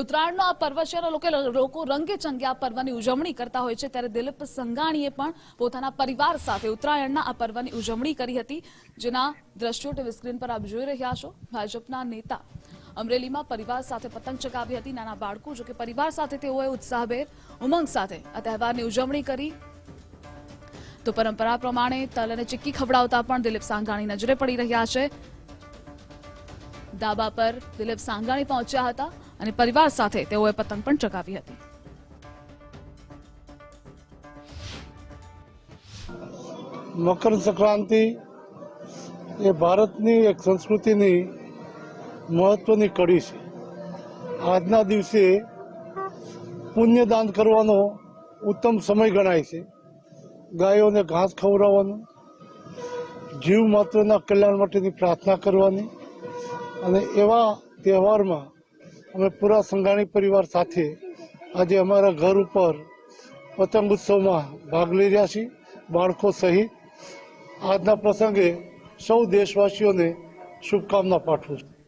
ઉત્તરાયણનો આ પર્વ છે લોકો લોકો રંગે ચંગે આ પર્વની ઉજવણી કરતા હોય છે. ત્યારે દિલીપ સંઘાણીએ પણ પોતાના પરિવાર સાથે ઉત્તરાયણના આ પર્વની ઉજવણી કરી હતી. જેના દ્રશ્યો ટીવી સ્ક્રીન પર આપ જોઈ રહ્યા છો. ભાજપના નેતા અમરેલીમાં પરિવાર સાથે પતંગ ચગાવી હતી. નાના બાળકો જો કે પરિવાર સાથે તેઓએ ઉત્સાહભેર ઉમંગ સાથે આ તહેવારની ઉજવણી કરી. તો પરંપરા પ્રમાણે તલ અને ચીક્કી ખવડાવતા પણ દિલીપ સાંઘાણી નજરે પડી રહ્યા છે. ધાબા પર દિલીપ સાંઘાણી પહોંચ્યા હતા. અને પરિવાર સાથે તેઓએ પતંગ પણ ચગાવી હતી. મકર સંક્રાંતિ એ ભારતની એક સંસ્કૃતિની મહત્વની કડી છે. આજના દિવસે પુણ્યદાન કરવાનો ઉત્તમ સમય ગણાય છે. ગાયોને ઘાસ ખવડાવવાનું જીવ માત્રના કલ્યાણ માટેની પ્રાર્થના કરવાની અને એવા તહેવારમાં અમે પૂરા સંઘાણી પરિવાર સાથે આજે અમારા ઘર ઉપર પતંગ ઉત્સવમાં ભાગ લઈ રહ્યા છીએ, બાળકો સહિત. આજના પ્રસંગે સૌ દેશવાસીઓને શુભકામના પાઠવું છું.